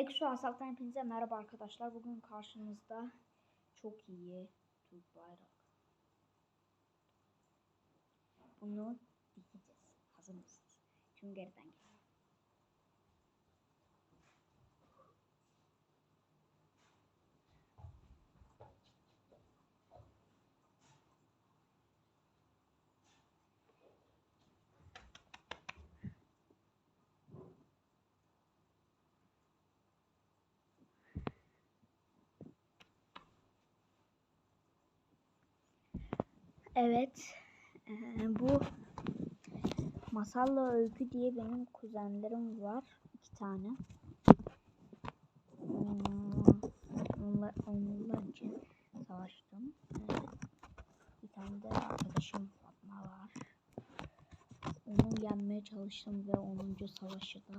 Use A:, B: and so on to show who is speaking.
A: Exo Asaf'tan hepinize merhaba arkadaşlar. Bugün karşınızda çok iyi Türk bayrak. Bunu dikeceğiz. Hazır mısınız? Şimdi geriden gel. Evet. eee, bu Masalla Öykü diye benim kuzenlerim var. iki tane. Hmm, Onlar, onlar için savaştım. Eee, bir tane de arkadaşım Fatma var. Onu yenmeye çalıştım ve 10. savaşı da